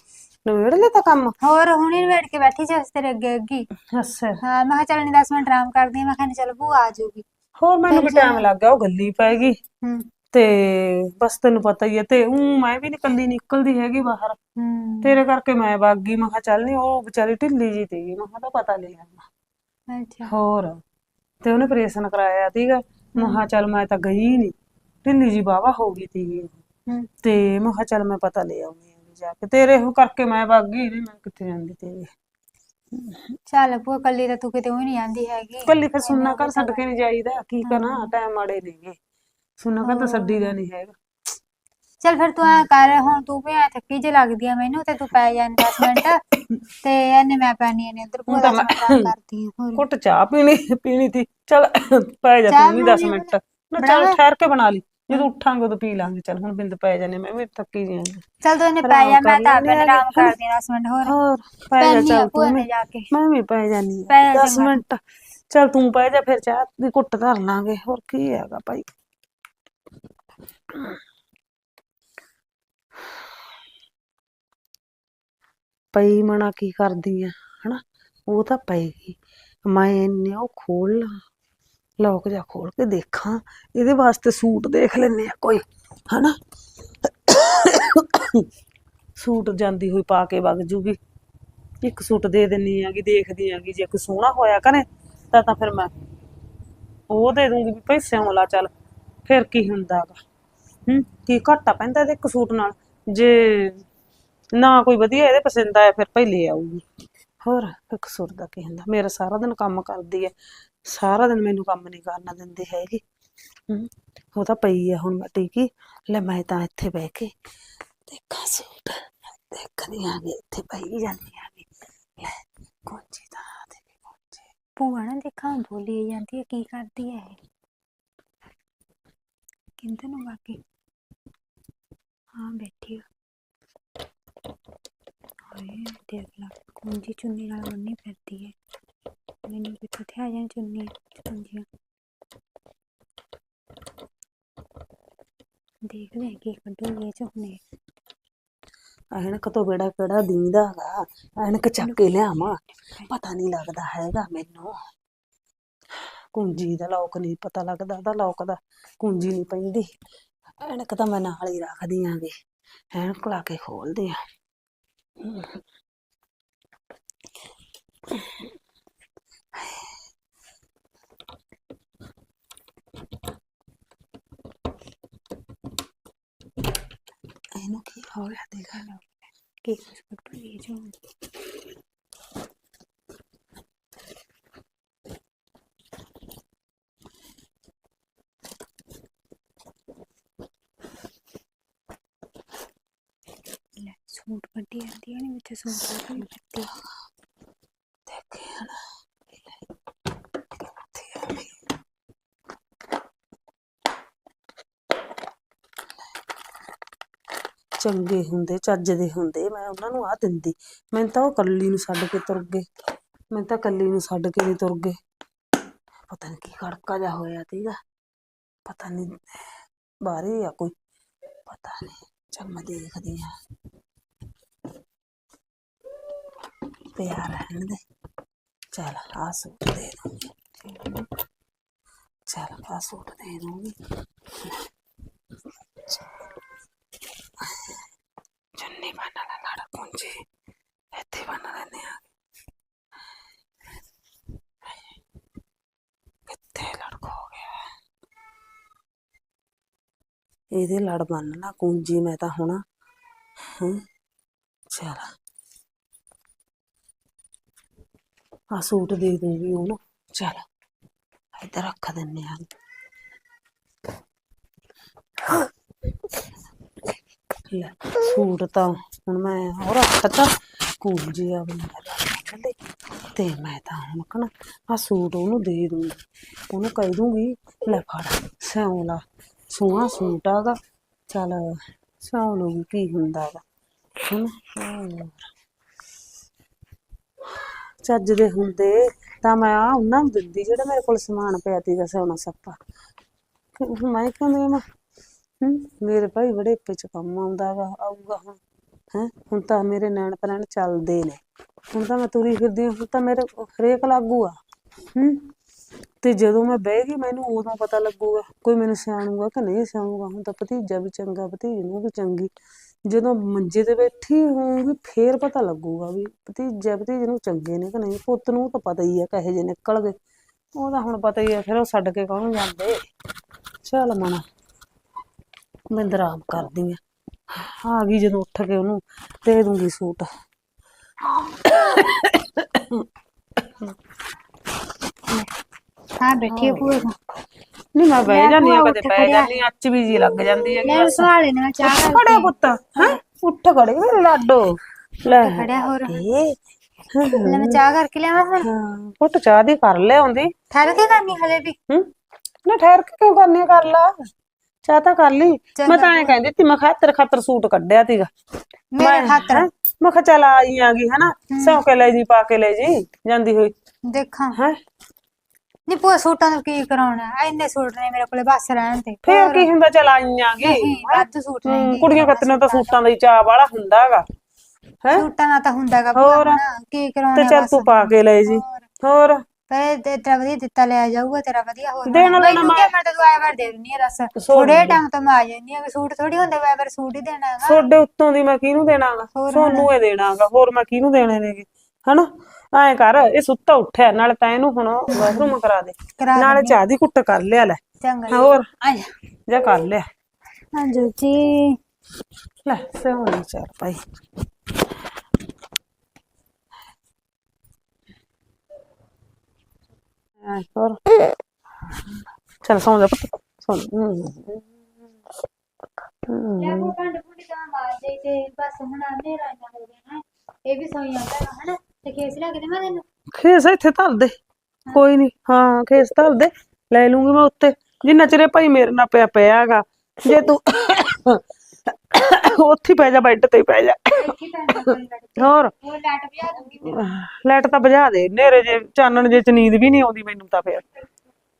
ਨਵੇੜ ਲਿਆ ਕੰਮ? ਹੋਰ ਹੁਣੀ ਵੇਟ ਕੇ ਬੈਠੀ ਸੀ ਉਸ ਤੇਰੇ ਅੱਗੇ ਅੱਗੀ। ਅੱਛਾ। ਹਾਂ ਮੈਂ ਕਿਹਾ ਚੱਲ ਨਹੀਂ 10 ਮਿੰਟ ਆਰਾਮ ਕਰਦੀ ਹਾਂ ਮੈਂ ਕਿਹਾ ਨੀ ਚੱਲ ਭੂਆ ਆ ਜਾਊਗੀ। ਹੋਰ ਮੈਨੂੰ ਵੀ ਟਾਈਮ ਲੱਗ ਗਿਆ ਉਹ ਗੱਲੀ ਪੈ ਗਈ। ਹੂੰ। ਤੇ ਬਸ ਤੈਨੂੰ ਪਤਾ ਹੀ ਹੈ ਤੇ ਉਹ ਮੈਂ ਵੀ ਨੀ ਇਕੱਲੀ ਨਿਕਲਦੀ ਹੈਗੀ ਬਾਹਰ। ਹੂੰ। ਤੇਰੇ ਕਰਕੇ ਮੈਂ ਵਗ ਗਈ ਮੈਂ ਕਿਹਾ ਚੱਲ ਨੀ ਉਹ ਵਿਚਾਰੀ ਢਿੱਲੀ ਜੀ ਸੀਗੀ ਮੈਂ ਕਿਹਾ ਤਾਂ ਪਤਾ ਲੈ ਆਵਾਂ ਅੱਛਾ। ਹੋਰ ਤੇ ਉਹਨੇ ਆਪਰੇਸ਼ਨ ਕਰਾਇਆ ਸੀਗਾ। ਮੈਂ ਕਿਹਾ ਚੱਲ ਮੈਂ ਤਾਂ ਗਈ ਨਹੀਂ ਢਿੱਲੀ ਜੀ ਬਾਵਾ ਹੋ ਗਈ ਤੀ। ਹੂੰ। ਤੇ ਮੈਂ ਕਿਹਾ ਚੱਲ ਮੈਂ ਪਤਾ ਲੈ ਆਉਂਦੀ ਹਾਂ ਜਾ ਕੇ। ਤੇਰੇ ਉਹ ਕਰਕੇ ਮੈਂ ਵਗ ਗਈ ਨਹੀਂ ਮੈਂ ਕਿੱਥੇ ਜਾਂਦੀ ਤੇਰੇ। ਚੱਲ ਭੂਆ ਕੱਲੀ ਤਾਂ ਤੂੰ ਕਿਤੇ ਉਹ ਨਹੀਂ ਆਂਦੀ ਹੈਗੀ। ਕੱਲੀ ਫਿਰ ਸੁਣਨਾ ਕਰ ਛੱਡ ਕੇ ਨਹੀਂ ਜਾਈਦਾ ਕੀ ਕਰਾਂ ਟਾਈਮ ਮਾੜੇ ਨੇਗੇ। ਸੁਣਨਾ ਕਰ ਤਾਂ ਛੱਡੀ ਦਾ ਨਹੀਂ ਹੈਗਾ। ਚੱਲ ਫਿਰ ਤੂੰ ਐ ਕਰ ਹੁਣ ਤੂੰ ਵੀ ਐ ਥੱਕੀ ਜੇ ਲੱਗਦੀ ਆ ਮੈਨੂੰ ਤੇ ਤੂੰ ਪੈ ਜਾ 10 ਮਿੰਟ। ਤੇ ਇਹਨੇ ਮੈਂ ਪੈਣੀ ਨੇ ਉਧਰ ਭੂਆ ਤਾਂ ਦਾ ਮੈਂ- ਕੰਮ ਕਰਦੀ ਆ ਹੋਰ। ਘੁੱਟ ਚਾਹ ਪੀਣੀ ਪੀਣੀ ਤੀ ਚੱਲ ਪੈ ਜਾ ਚਾਹ ਤੂੰ ਵੀ 10 ਬਣਾਉਣੀ ਮਿੰਟ। ਨਾ ਚੱਲ। ਠਹਿਰ ਕੇ ਬਣਾ ਲਈ। ਜਦੋਂ ਉੱਠਾਂਗੇ ਉਦੋਂ ਪੀ ਲਾਂਗੇ। ਚੱਲ ਹੁਣ ਬਿੰਦ ਪੈ ਜਾਣੇ ਮੈਂ ਵੀ ਥੱਕੀ ਜੀ ਚੱਲ ਤੂੰ ਇਹਨੇ ਪੈ ਆਰਾਮ ਜਾ ਕਰ ਮੈਂ ਤਾਂ ਲੈਂਦੇ ਆਪੇ ਆਰਾਮ ਕਰਦੀ ਆ 10 ਮਿੰਟ ਹੋਰ। ਹੋਰ ਪੈ ਜਾ ਪੈਣੀ ਆ ਚੱਲ ਭੂਆ ਤੂੰ ਨੇ ਵੀ। ਜਾ ਕੇ। ਮੈਂ ਵੀ ਪੈ ਜਾਨੀ ਪੈ ਆ ਜਾ 10 ਚੰਗਾ। ਮਿੰਟ। ਚੱਲ ਤੂੰ ਪੈ ਜਾ ਫਿਰ ਚਾਹ ਦੀ ਘੁੱਟ ਧਰ ਲਾਂਗੇ। ਹੋਰ ਕੀ ਹੈਗਾ ਭਾਈ? ਪਈ ਮਣਾ ਕੀ ਕਰਦੀ ਆ, ਹਨਾ? ਉਹ ਤਾਂ ਪਏਗੀ। ਮੈਂ ਇੰਨੇ ਉਹ ਖੋਲ ਲਾ ਲੋਕ ਜਾ ਖੋਲ ਕੇ ਦੇਖਾਂ, ਇਹਦੇ ਵਾਸਤੇ ਸੂਟ ਦੇਖ ਲੈਨੇ ਆ ਕੋਈ, ਹਨਾ? ਸੂਟ ਜਾਂਦੀ ਹੋਈ ਪਾ ਕੇ ਵਗ ਜੂਗੀ। ਇੱਕ ਸੂਟ ਦੇ ਦਿੰਨੀ ਆਗੀ, ਦੇਖਦੀ ਆਗੀ, ਜੇ ਕੋਈ ਸੋਹਣਾ ਹੋਇਆ ਕਰੇ, ਤਾਂ ਤਾਂ ਫਿਰ ਮੈਂ ਉਹ ਦੇ ਦੂੰਗੀ ਵੀ ਭਾਈ ਸਿਉਂ ਲਾ ਚੱਲ, ਫਿਰ ਕੀ ਹੁੰਦਾਗਾ? ਹੂੰ, ਕੀ ਘਾਟਾ ਪੈਂਦਾ ਇਹਦੇ ਇੱਕ ਸੂਟ ਨਾਲ? ਜੇ ਨਾ ਕੋਈ ਵਧੀਆ, ਇਹਦੇ ਪਸੰਦ ਆਇਆ, ਫਿਰ ਭਾਈ ਲੈ ਆਊਗੀ। ਹੋਰ ਇੱਕ ਸੂਟ ਦਾ ਕੀ ਹੁੰਦਾ? ਮੇਰਾ ਸਾਰਾ ਦਿਨ ਕੰਮ ਕਰਦੀ ਹੈ ਸਾਰਾ ਦਿਨ ਮੈਨੂੰ ਕੰਮ ਨਹੀਂ ਕਰਨਾ ਦਿੰਦੇ ਹੈਗੇ। ਹੂੰ, ਉਹ ਤਾਂ ਪਈ ਆ ਹੁਣ ਮੈਂ ਟੀਕੀ ਲੈ ਮੈਂ ਤਾਂ ਇੱਥੇ ਬਹਿ ਕੇ ਦੇਖਾਂ ਸੂਟ। ਦੇਖਦੀ ਆ ਇੱਥੇ ਪਈ ਜਾਂਦੀ ਆ ਲੈ ਕੌਂਚੀ ਦਾ ਤੇ ਕੌਂਚੀ ਭੂਆ ਨਾ ਦੇਖਾਂ ਬੋਲੀ ਜਾਂਦੀ ਹੈ ਕੀ ਕਰਦੀ ਹੈ ਇਹ। ਕਿੰਦੇ ਨੂੰ ਬਾਕੀ। ਹਾਂ, ਬੈਠੀ ਆ। ਹਾਏ ਦੇਖ ਲਾ ਕੁੰਜੀ ਚੁੰਨੀ ਨਾਲ ਬੰਨੀ ਫਿਰਦੀ ਹੈ ਮੈਨੂੰ ਕਿੱਥੋਂ ਤੇ ਆ ਜਾਣ ਚੁੰਨੀ ਚੁੰਜੀਆਂ ਦੇਖ ਲੈ ਕੀ ਕੱਢੂਗੀ ਇਹ ਚ ਹੁਣੇ ਐਨਕ ਤੋਂ ਬੇੜਾ ਕਿਹੜਾ ਦੀਂਦਾ ਹੈਗਾ ਐਨਕ ਚੱਕ ਕੇ ਲਿਆਵਾਂ ਪਤਾ ਨਹੀਂ ਲੱਗਦਾ ਹੈਗਾ ਮੈਨੂੰ ਕੁੰਜੀ ਦਾ ਲੋਕ ਨਹੀਂ ਪਤਾ ਲੱਗਦਾ ਉਹਦਾ ਲੋਕ ਦਾ ਕੁੰਜੀ ਨਹੀਂ ਪੈਂਦੀ ਐਨਕ ਤਾਂ ਮੈਂ ਨਾਲ ਹੀ ਰੱਖਦੀ ਆਂਗੇ ਐਨਕ ਲਾ ਕੇ ਖੋਲਦੇ ਆ ਇਹਨੂੰ ਕੀ ਹੋ ਗਿਆ ਦੇਖਾ ਲਓ ਕੀ ਕੁਛ ਕੱਢੂਗੀ ਇਹ ਚੋਂ ਹੁਣ। ਲੈ ਸੂਟ ਕੱਢੀ ਜਾਂਦੀ ਹੈ ਨੀ ਵਿੱਚ ਸੂਟ ਚੰਗੇ ਹੁੰਦੇ, ਚੱਜ ਦੇ ਹੁੰਦੇ, ਮੈਂ ਉਹਨਾਂ ਨੂੰ ਆ ਦਿੰਦੀ। ਮੈਨੂੰ ਤਾਂ ਉਹ ਕੱਲੀ ਨੂੰ ਛੱਡ ਕੇ ਤੁਰ ਗਏ। ਮੈਨੂੰ ਤਾਂ ਕੱਲੀ ਨੂੰ ਛੱਡ ਕੇ ਨਹੀਂ ਤੁਰ ਗਏ। ਪਤਾ ਨਹੀਂ ਕੀ ਖੜਕਾ ਜਾ ਹੋਇਆ ਤੀਗਾ ਪਤਾ ਨਹੀਂ ਬਾਹਰੇ ਆ ਕੋਈ। ਪਤਾ ਨਹੀਂ ਚੱਲ ਮੈਂ ਦੇਖਦੀ ਆ। ਪਿਆ ਰਹਿਣ ਦੇ ਚੱਲ ਆ ਸੂਟ ਦੇ ਦੂੰਗੀ ਚੱਲ ਆ ਸੂਟ ਦੇ ਦੂੰਗੀ ਚੁੰਨੀ ਬੰਨ ਲੈ ਲੜ ਪੁੰਜੀ ਇੱਥੇ ਬੰਨ ਲੈਨੇ ਆ ਕਿੱਥੇ ਲੜਕ ਹੋ ਗਿਆ ਇਹਦੇ ਲੜ ਬੰਨਣਾ ਕੁੰਜੀ ਮੈਂ ਤਾਂ ਹੁਣ ਹਾਂ ਚੱਲ ਆ ਸੂਟ ਦੇ ਦੂੰਗੀ ਉਹਨੂੰ। ਚੱਲ ਇੱਧਰ ਰੱਖ ਦਿੰਨੇ ਆ ਲੈ, ਸੂਟ ਤਾਂ ਹੁਣ ਮੈਂ ਹੋਰ ਰੱਖਤਾ ਕੁੰਜੀ ਆ ਬੰਦੇ ਤੇ ਮੈਂ ਤਾਂ ਹੁਣ ਕਹਣਾ ਆ ਸੂਟ ਉਹਨੂੰ ਦੇ ਦੂੰਗੀ। ਉਹਨੂੰ ਕਹਿ ਦੂੰਗੀ, ਲੈ ਫੜ, ਸਿਉਂ ਲਾ। ਸੋਹਣਾ ਸੂਟ ਆਗਾ ਚੱਲ, ਸਿਉਂ ਲੂਗੀ ਕੀ ਹੁੰਦਾ ਗਾ ਹਨਾ ਚੱਜ ਦੇ ਹੁੰਦੇ, ਤਾਂ ਮੈਂ ਆ ਉਹਨਾਂ ਨੂੰ ਦਿੰਦੀ, ਜਿਹੜਾ ਮੇਰੇ ਕੋਲ ਸਮਾਨ ਪਿਆ ਸੀਗਾ ਸਿਉਣਾ ਸੱਪਾ। ਮੈਂ ਕਹਿੰਦੀ ਮੈਂ ਮੇਰੇ ਭਾਈ ਬੜੇ ਚ ਕੰਮ ਆਉਂਦਾ ਵਾ, ਆਊਗਾ ਹੁਣ, ਹੈ? ਹੁਣ ਤਾਂ ਮੇਰੇ ਨੈਣ ਪ੍ਰੈਣ ਚੱਲਦੇ ਨੇ। ਹੁਣ ਤਾਂ ਮੈਂ ਤੁਰੀ ਫਿਰਦੀ ਹੁਣ ਤਾਂ ਮੇਰੇ ਹਰੇਕ ਲਾਗੂ ਆ। ਹੂੰ, ਤੇ ਜਦੋਂ ਮੈਂ ਬਹਿ ਗਈ, ਮੈਨੂੰ ਉਦੋਂ ਪਤਾ ਲੱਗੂਗਾ, ਕੋਈ ਮੈਨੂੰ ਸਿਆਣੂਗਾ ਕਿ ਨਹੀਂ ਸਿਆਣੂਗਾ। ਹੁਣ ਤਾਂ ਭਤੀਜਾ ਵੀ ਚੰਗਾ, ਭਤੀਜ ਨੂੰ ਵੀ ਚੰਗੀ। ਜਦੋਂ ਮੰਜੇ ਤੇ ਬੈਠੀ ਹੋਊਗੀ ਫੇਰ ਪਤਾ ਲੱਗੂਗਾ ਵੀ ਭਤੀਜਾ ਭਤੀਜ ਨੂੰ ਚੰਗੇ ਨੇ ਕਿ ਨਹੀਂ। ਪੁੱਤ ਨੂੰ ਤਾਂ ਪਤਾ ਹੀ ਆ ਕਹੇ ਜੇ ਨਿਕਲ ਗਏ। ਉਹਦਾ ਹੁਣ ਪਤਾ ਹੀ ਆ ਫਿਰ ਉਹ ਛੱਡ ਕੇ ਕਾਹਨੂੰ ਜਾਂਦੇ। ਚੱਲ ਮਣਾ ਮੈਂ ਆਰਾਮ ਕਰਦੀ ਆ। ਆ ਗਈ ਜਦੋਂ ਉੱਠ ਕੇ ਉਹਨੂੰ ਦੇ ਦੂੰਗੀ ਸੂਟ। ਹਾਂ ਬੈਠੀ ਭੂਆ। ਕੋਲ। ਨਹੀਂ ਮੈਂ ਬਹਿ ਲੈ ਜਾਂਦੀ ਆ ਕਦੇ ਖੜਿਆ। ਜਾਂਦੀ ਆ ਅੱਚ ਵੀ ਜੀ ਲੱਗ ਜਾਂਦੀ ਲੈ ਬਸ। ਸਵਾਲੇ ਨਾਲ ਚਾਹ ਖੜੇ ਕਰਕੇ ਪੁੱਤ ਹੈ? ਉੱਠ ਖੜੇ ਵੇ ਲਾਡੋ। ਲੈ। ਖੜਿਆ ਹੋਰ। ਲੈ ਮੈਂ ਚਾਹ ਕਰਕੇ ਲਿਆਵਾਂ ਹੁਣ। ਹਾਂ ਪੁੱਤ ਚਾਹ ਦੀ ਕਰ ਲਿਆਉਂਦੀ ਠਹਿਰ ਕੇ ਕਰਨੀ ਹਲੇ ਵੀ? ਹੂੰ ਨਾ ਠਹਿਰ ਕੇ ਕਿਉਂ ਕਰਨੀ? ਕਰ ਲਾ। ਚਾਹ ਤਾਂ ਕਰ ਲਈ। ਮੈਂ ਤਾਂ ਐਂ ਕਹਿੰਦੀ ਤੀ ਮੈਂ ਖਾਤਰ ਖਾਤਰ ਸੂਟ ਕੱਢਿਆ ਤੀਗਾ ਮੇਰੇ ਖਾਤਰ? ਹੈਂ? ਮੈਂ ਕਿਹਾ ਚੱਲ ਆਈ ਆਗੀ ਹਨਾ? ਸੌ ਕੇ ਲੈ ਜੀ ਪਾ ਕੇ ਲੈ ਜੀ ਜਾਂਦੀ ਹੋਈ। ਦੇਖਾਂ। ਹੈ? ਨੀ ਭੂਆ ਸੂਟਾਂ ਨੂੰ ਕੀ ਕਰਾਉਣਾ? ਇੰਨੇ ਸੂਟ ਨੇ ਮੇਰੇ ਕੋਲੇ ਬਸ ਰਹਿਣ ਤੇ ਫੇਰ ਕੀ ਹੁੰਦਾ ਚੱਲ ਆਈ ਆਗੀ ਨਹੀਂ ਵਾਧੂ ਸੂਟ ਨੇ ਹੂੰ, ਕੁੜੀਆਂ ਕੱਤਨੇ ਤਾਂ ਸੂਟਾਂ ਦਾ ਹੀ ਚਾਹ ਵਾਲਾ ਹੁੰਦਾ ਹੈਗਾ ਹੈ? ਸੂਟਾਂ ਨਾਲ ਤਾਂ ਹੁੰਦਾਗਾ ਭੂਆ ਹੋਰ? ਹੁਣ ਕੀ ਤੇ ਕਰਾਉਣਾ ਚੱਲ ਤੂੰ ਪਾ ਕੇ ਲੈ ਜੀ। ਹੋਰ? ਪਰ ਤੇ ਤੇਰਾ ਵਧੀਆ ਦਿੱਤਾ ਲਿਆ ਜਾਊਗਾ ਤੇਰਾ ਵਧੀਆ ਹੋਰ ਦੇਣ ਵਾਲਾ ਮੈਨੂੰ ਕੀ ਮੈਂ ਤਾਂ ਤੂੰ ਵਾਰ ਦੇ ਦਿੰਨੀ ਆ ਦੱਸ। ਥੋੜੇ ਟਾਈਮ ਤੋਂ ਮੈਂ ਆ ਜਾਂਦੀ ਆ ਸੂਟ ਥੋੜੀ ਹੁੰਦਾ ਵਾਰ ਵਾਰ ਸੂਟ ਹੀ ਦੇਣਾ ਹੈਗਾ ਤੁਹਾਡੇ ਉੱਤੋਂ ਦੀ ਮੈਂ ਕਿਹਨੂੰ ਦੇਣਾਗਾ? ਸੋਨੂੰ ਇਹ ਦੇਣਾਗਾ ਹੋਰ ਮੈਂ ਕਿਹਨੂੰ ਦੇਣੇ ਨੇਗੇ? ਹਨਾ? ਐਂ ਕਰ ਇਹ ਸੁੱਤਾ ਉੱਠਿਆ ਨਾਲੇ ਤਾਂ ਇਹਨੂੰ ਹੁਣ ਬਾਥਰੂਮ ਕਰਾ ਦੇ। ਕਰਾ ਨਾਲੇ ਚਾਹ ਦੀ ਕੁੱਟ ਕਰ ਲਿਆ ਲੈ। ਚੰਗਾ ਜੀ। ਹੋਰ? ਆ ਜਾ। ਜਾ ਕਰ ਲਿਆ। ਹਾਂਜੀ ਜੀ। ਲੈ ਸੋਹਣੀ ਚੱਲ ਭਾਈ ਐਂ ਕਰ। ਚੱਲ ਸੌਂ ਜਾ ਪੁੱਤ। ਸੌਂ ਜਾ। ਹਮ। ਹਮ। ਲੈ ਉਹ ਕੰਡ ਪੁੰਡੀ ਤਾਂ ਮਾਰ ਦੇ ਤੇ ਬਸ ਹੁਣ ਹਨੇਰਾ ਇੰਨਾ ਹੋ ਗਿਆ ਨਾ ਇਹ ਵੀ ਸੌਈ ਜਾਂਦਾ ਹੈਗਾ ਹਨਾ? ਤੇ ਖੇਸ ਲਿਆ ਕੇ ਦੇਵਾਂ ਤੈਨੂੰ? ਖੇਸ ਇੱਥੇ ਧਰ ਦੇ। ਕੋਈ ਨਹੀਂ ਹਾਂ ਖੇਸ ਧਰ ਦੇ। ਲੈ ਲੂੰਗੀ ਮੈਂ ਉੱਤੇ। ਜਿੰਨਾ ਚਿਰ ਇਹ ਭਾਈ ਮੇਰੇ ਨਾਲ ਪਿਆ ਪਿਆਗਾ ਜੇ ਤੂੰ ਉੱਥੇ ਪੈ ਜਾ ਬੈੱਡ ਤੇ ਪੈ ਜਾ। ਹੋਰ? ਦੂੰਗੀ। ਲਾਈਟ ਤਾਂ ਬੁਝਾ ਦੇ। ਨੇਰੇ ਜੇ ਚਾਨਣ ਜੇ ਚ ਨੀਂਦ ਵੀ ਨਹੀਂ ਆਉਂਦੀ ਮੈਨੂੰ ਤਾਂ ਫੇਰ।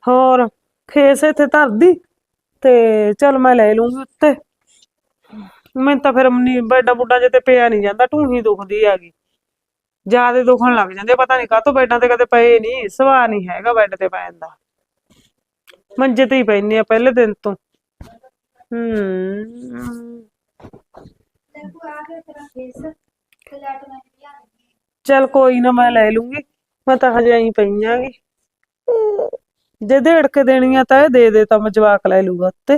ਹੋਰ ਖੇਸ ਇੱਥੇ ਧਰਦੀ ਤੇ ਚਲ ਮੈਂ ਲੈ ਲੂੰਗੀ ਉੱਤੇ। ਮੈਨੂੰ ਤਾਂ ਫਿਰ ਬੈੱਡਾਂ ਬੁੱਡਾਂ ਜੇ ਤੇ ਪਿਆ ਨਹੀਂ ਜਾਂਦਾ ਢੂਹੀ ਦੁਖਦੀ ਹੈਗੀ। ਜਿਆਦੇ ਦੁਖਣ ਲੱਗ ਜਾਂਦੇ ਪਤਾ ਨਹੀਂ ਕਾਹਤੋਂ ਬੈੱਡਾਂ ਤੇ ਕਦੇ ਪਏ ਨਹੀਂ ਸੁਭਾਅ ਨਹੀਂ ਹੈਗਾ ਬੈੱਡ ਤੇ ਪੈਣ ਦਾ। ਮੰਜੇ ਤੇ ਹੀ ਪੈਣੀ ਆ ਪਹਿਲੇ ਦਿਨ ਤੋਂ। ਹੂੰ। ਲੈ ਤੂੰ ਆ ਕੇ ਤੇਰਾ ਖੇਸ ਤੇ ਲੱਟ ਮੈਂ ਲਿਆ ਦੂੰਗੀ ਚਲ ਕੋਈ ਨਾ ਮੈਂ ਲੈ ਲੂੰਗੀ, ਮੈਂ ਤਾਂ ਹਜੇ ਆਈ ਪਈਆਂਗੀ ਜੇ ਦੇੜ ਕੇ ਦੇਣੀ ਆ ਤਾਂ ਇਹ ਦੇ ਦੇ, ਤਾਂ ਮੈਂ ਜਵਾਕ ਲੈ ਲੂਗਾ ਉੱਤੇ।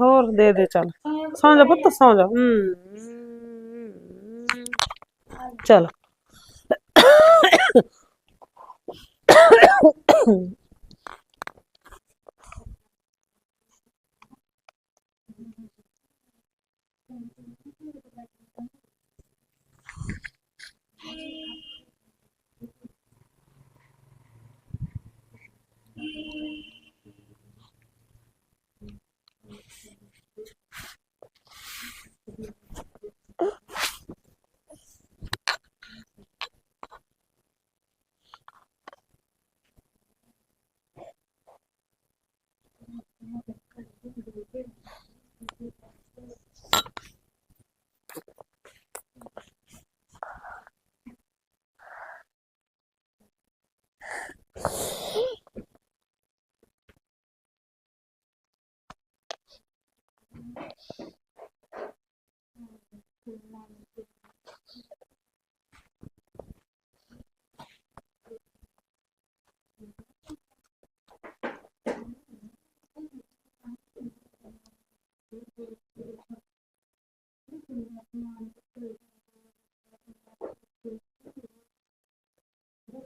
ਹੋਰ ਦੇ ਦੇ ਚੱਲ। ਸੌਂ ਜਾ ਪੁੱਤ, ਸੌਂ ਜਾ। ਹੂੰ। ਚਲ।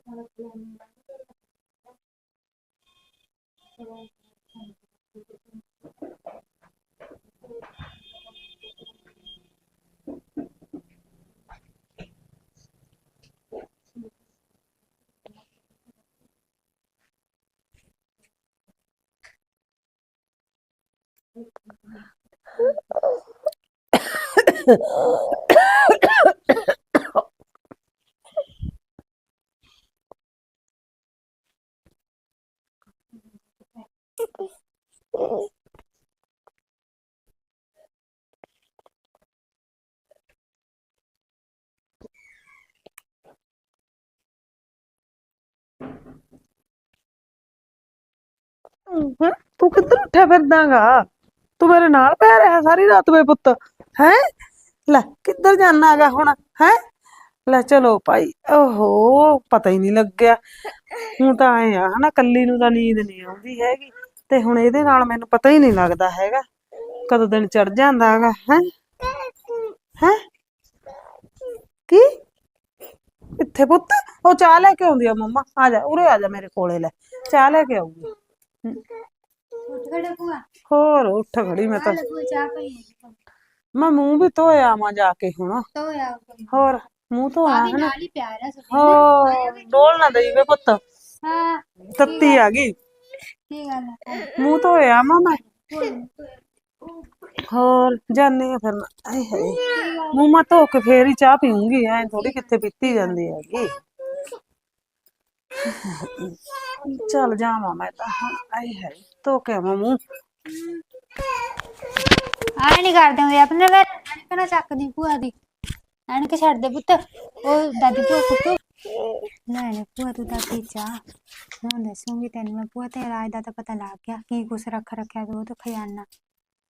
Oh. [laughs] ਹੈਂ? ਤੂੰ ਕਿੱਧਰ ਉੱਠਿਆ ਫਿਰਦਾਗਾ? ਤੂੰ ਮੇਰੇ ਨਾਲ ਪੈ ਰਿਹਾ ਸਾਰੀ ਰਾਤ ਵੇ ਪੁੱਤ। ਹੈ? ਲੈ, ਕਿੱਧਰ ਜਾਣਾਗਾ ਹੁਣ? ਹੈ? ਲੈ, ਚਲੋ ਭਾਈ, ਓਹੋ, ਪਤਾ ਹੀ ਨਹੀਂ ਲੱਗਿਆ। ਹੁਣ ਤਾਂ ਆਏ ਆ, ਹਨਾ, ਕੱਲੀ ਨੂੰ ਤਾਂ ਨੀਂਦ ਨਹੀਂ ਆਉਂਦੀ ਹੈਗੀ। ਤੇ ਹੁਣ ਇਹਦੇ ਨਾਲ ਮੈਨੂੰ ਪਤਾ ਹੀ ਨਹੀਂ ਲੱਗਦਾ ਹੈਗਾ। ਕਦੋਂ ਦਿਨ ਚੜ ਜਾਂਦਾ ਹੈਗਾ ਹੈ? ਹੈ? ਕੀ? ਇੱਥੇ ਪੁੱਤ? ਉਹ ਚਾਹ ਲੈ ਕੇ ਆਉਂਦੀ ਆ ਮੰਮਾ। ਆ ਜਾ, ਉਰੇ ਆ ਜਾ ਮੇਰੇ ਕੋਲੇ, ਲੈ। ਚਾਹ ਲੈ ਕੇ ਆਊਗੀ ਉੱਠ ਖੜੇ ਭੂਆ ਹੋਰ ਉੱਠ ਖੜੀ ਮੈਂ ਤਾਂ। ਚਾਹ ਪਈ ਮੈਂ ਮੂੰਹ ਵੀ ਧੋਇਆ ਆਵਾਂ ਜਾ ਕੇ ਹੁਣ। ਹੋਰ ਮੂੰਹ ਧੋਇਆ ਆ ਹਨਾ? ਨਾਲ ਹੀ ਪਿਆਰ ਆ ਸੁਣੀ ਹੋ ਡੋਲ ਨਾ ਦੇਈ ਵੇ ਪੁੱਤ। ਹਾਂ ਤੱਤੀ ਆ ਗਈ। ਕੀ ਗੱਲ ਹੈ ਮੂੰਹ ਧੋਇਆ ਮਾਂ। ਮੈਂ ਹੋਰ ਆ ਫਿਰ ਮੈਂ। ਆਏ ਹਾਏ। ਮੂੰਹ ਮਾ ਧੋ ਕੇ ਫੇਰ ਹੀ ਚਾਹ ਪੀਉਂਗੀ ਐ ਥੋੜੀ ਕਿੱਥੇ ਪੀਤੀ ਜਾਂਦੀ ਹੈਗੀ। ਚੱਲ ਜਾਵਾਂ ਮੈਂ ਤਾਂ ਹੁਣ, ਆਏ ਹਾਏ, ਧੋ ਕੇ ਆਵਾਂ ਮੂੰਹ। ਆਏ ਨਹੀਂ ਕਰਦੇ ਹੁੰਦੇ ਆਪਣੇ ਵੇ ਐਨਕ ਚੱਕਦੀ ਭੂਆ ਦੀ। ਐਨਕ ਛੱਡ ਦੇ ਪੁੱਤ, ਉਹ ਦਾਦੀ ਭੂਆ ਕੁੱਟੂ ਲੈ ਲੈ ਭੂਆ ਤੂੰ ਤਾਂ ਪੀ ਚਾਹ। ਹੁਣ ਦੱਸੂਗੀ ਤੈਨੂੰ ਮੈਂ, ਭੂਆ ਤੇ ਰਾਜ ਦਾ ਤਾਂ ਪਤਾ ਲੱਗ ਗਿਆ, ਕੀ ਕੁਛ ਰੱਖ ਰੱਖਿਆ ਤੂੰ, ਉਹ ਤਾਂ ਖਜ਼ਾਨਾ।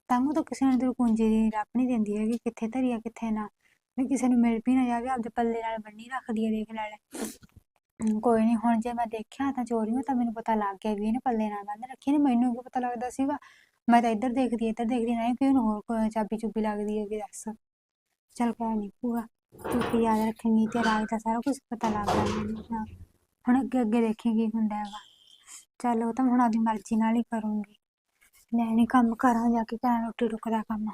ਤਾਂ ਉਹ ਤਾਂ ਕਿਸੇ ਨੂੰ ਤੇਰੀ ਕੁੰਜੀ ਦੀ ਰੱਖ ਨਹੀਂ ਦਿੰਦੀ ਹੈਗੀ, ਕਿੱਥੇ ਧਰੀ ਆ ਕਿੱਥੇ ਨਾ। ਵੀ ਕਿਸੇ ਨੂੰ ਮਿਲ ਵੀ ਨਾ ਜਾਵੇ, ਆਪਦੇ ਪੱਲੇ ਨਾਲ ਬੰਨੀ ਰੱਖਦੀ ਹੈ, ਦੇਖ ਲੈ ਲੈ। ਕੋਈ ਨਹੀਂ ਹੁਣ ਜੇ ਮੈਂ ਦੇਖਿਆ ਤਾਂ ਚੋਰੀ ਚੋਰੀਆਂ ਤਾਂ ਮੈਨੂੰ ਪਤਾ ਲੱਗ ਗਿਆ ਵੀ ਇਹਨੇ ਪੱਲੇ ਨਾਲ ਬੰਨ ਰੱਖੀ ਨੇ ਮੈਨੂੰ ਕੀ ਪਤਾ ਲੱਗਦਾ ਸੀਗਾ? ਮੈਂ ਤਾਂ ਇੱਧਰ ਦੇਖਦੀ ਇੱਧਰ ਦੇਖਦੀ ਨਹੀਂ ਕਿ ਉਹਨੂੰ ਹੋਰ ਕੋਈ ਚਾਬੀ ਚੁੱਬੀ ਲੱਗਦੀ ਹੈਗੀ ਦੱਸ? ਚੱਲ ਕੋਈ ਨਹੀਂ ਪੂਰਾ ਤੂੰ ਕੀ ਯਾਦ ਰੱਖੇਂਗੀ ਤੇ ਰਾਜ ਦਾ ਸਾਰਾ ਕੁਝ ਪਤਾ ਲੱਗ ਗਿਆ ਹੁਣ ਅੱਗੇ ਅੱਗੇ ਦੇਖੀ ਕੀ ਹੁੰਦਾ ਹੈਗਾ। ਚੱਲ ਉਹ ਤਾਂ ਹੁਣ ਆਪਣੀ ਮਰਜ਼ੀ ਨਾਲ ਹੀ ਕਰੂੰਗੀ। ਮੈਂ ਨਹੀਂ ਕੰਮ ਕਰਾਂ ਜਾ ਕੇ ਕਰਾਂ ਰੋਟੀ ਟੁੱਕ ਦਾ ਕੰਮ।